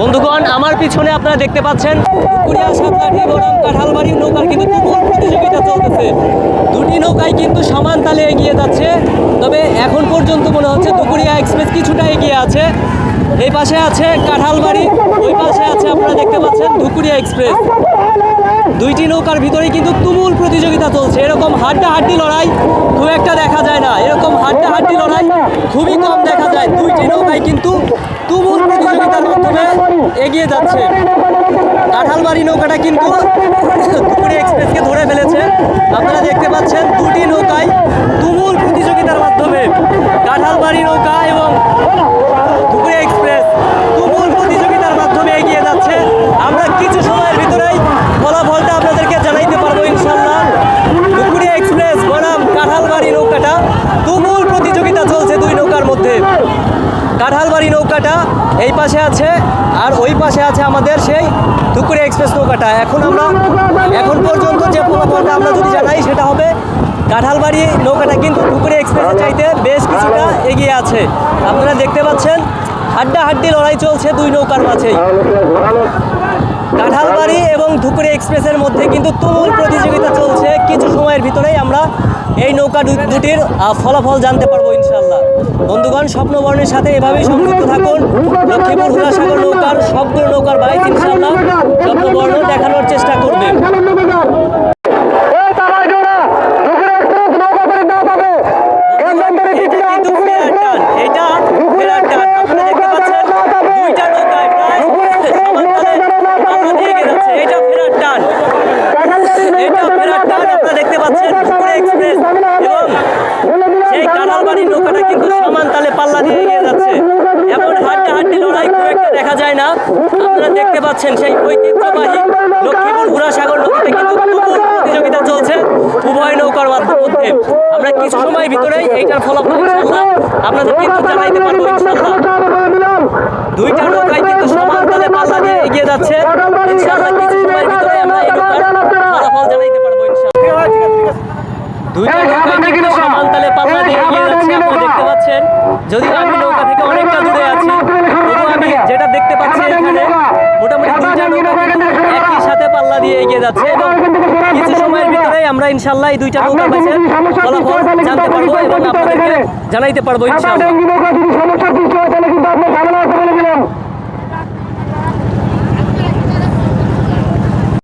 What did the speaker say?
বন্ধুগণ, আমার পিছনে আপনারা দেখতে পাচ্ছেন কুড়িয়া নৌকার কিন্তু প্রতিযোগিতা চলতেছে। দুটি নৌকাই কিন্তু সমান তালে এগিয়ে যাচ্ছে, তবে এখন পর্যন্ত মনে হচ্ছে দুপুরিয়া এক্সপ্রেস কিছুটা এগিয়ে আছে। এই পাশে আছে কাঁঠালবাড়ি, ওই পাশে আছে আপনারা দেখতে পাচ্ছেন ধুকুরিয়া এক্সপ্রেস। দুইটি নৌকার ভিতরেই কিন্তু তুমুল প্রতিযোগিতা চলছে। এরকম হাড্ডাহাড্ডি লড়াই খুব একটা দেখা যায় না। এরকম হাড্ডাহাড্ডি লড়াই খুবই কম দেখা যায়। দুইটি নৌকাই কিন্তু তুমুল প্রতিযোগিতার মাধ্যমে এগিয়ে যাচ্ছে। কাঁঠালবাড়ি নৌকাটা কিন্তু দুপুরে এক্সপ্রেসকে ধরে ফেলেছে। আপনারা দেখতে পাচ্ছেন দুটি নৌকায় তুমুল প্রতিযোগিতার মাধ্যমে কাঁঠালবাড়ি নৌকা এবং দুপুরে এক্সপ্রেস তুমুল প্রতিযোগিতার মাধ্যমে এগিয়ে যাচ্ছে আমরা কিছু সময়ের ভিতরেই ফলাফলটা আপনাদেরকে জানাইতে পারব ইনশাল্লাহ দুপুরে এক্সপ্রেস বনাম কাঁঠালবাড়ি নৌকাটা তুমুল প্রতিযোগিতা চলছে দুই নৌকার মধ্যে কাঁঠালবাড়ি নৌকাটা এই পাশে আছে, আর ওই পাশে আছে আমাদের সেই ধুকুরি এক্সপ্রেস নৌকাটা। এখন আমরা এখন পর্যন্ত যে ফলাফলটা আমরা যদি জানাই, সেটা হবে কাঁঠালবাড়ি নৌকাটা কিন্তু ধুকুরি এক্সপ্রেসের চাইতে বেশ কিছুটা এগিয়ে আছে। আপনারা দেখতে পাচ্ছেন হাড্ডা হাড্ডি লড়াই চলছে দুই নৌকার মাঝেই। কাঁঠালবাড়ি এবং ধুকুরি এক্সপ্রেসের মধ্যে কিন্তু তুমুল প্রতিযোগিতা চলছে। কিছু সময়ের ভিতরেই আমরা এই নৌকা দুটির ফলাফল জানতে পারব ইনশাল্লাহ বন্ধুগণ, স্বপ্নবর্ণের সাথে এভাবেই সংযুক্ত থাকুন। লক্ষ্মীপুর হুলাসাগর নৌকার, সবগুলো নৌকার বাইক ইনশাল্লাহ স্বপ্নবর্ণ দেখানোর চেষ্টা করবে এটা কিন্তু ফেরার টান এটা ফেরার টান আপনারা দেখতে পাচ্ছেন দুইটা নৌকায় প্রায় সমান্তরালে পাল্লা দিয়ে এগিয়ে যাচ্ছে এটা ফেরার টান এটা ফেরার টান আপনারা দেখতে পাচ্ছেন পুরো এক্সপ্রেস এবং সেই কাঁঠালবাড়ির নৌকাটা কিন্তু সমান তালে পাল্লা দিয়ে এগিয়ে যাচ্ছে এমন হাড্ডা হাড্ডি লড়াই খুব একটা দেখা যায় না আপনারা দেখতে পাচ্ছেন সেই ঐতিহ্যবাহী লক্ষ্মীপুর হুরাসাগর নদীতে কিন্তু তুমুল প্রতিযোগিতা চলছে। উভয় নৌকার মাধ্যমে মধ্যে আমরা কিছু সময় ভিতরেই এইটার ফলাফল ইনশাল্লাহ আপনাদের কিন্তু জানাইতে পারব ইনশাল্লাহ দুইটা নৌকাই কিন্তু সমান তালে পাল্লা দিয়ে এগিয়ে যাচ্ছে। ইনশাল্লাহ কিছু সময়ের ভিতরে আমরা এই নৌকার ফলাফল জানাইতে পারব ইনশাল্লাহ দুইটা নৌকাই কিন্তু সমান তালে পাল্লা দিয়ে এগিয়ে যাচ্ছে আপনারা দেখতে পাচ্ছেন। যদিও আমি নৌকা থেকে অনেকটা দূরে আছি তবুও আমি যেটা দেখতে এখানে মোটামুটি দুইটা নৌকা কিন্তু একই সাথে পাল্লা দিয়ে এগিয়ে যাচ্ছে এবং কিছু সময়ের আমরা ইনশাল্লাহ এই দুইটা নৌকা পাশে ফলাফল জানতে পারব এবং আপনাদেরকে জানাইতে পারব ইনশাল্লাহ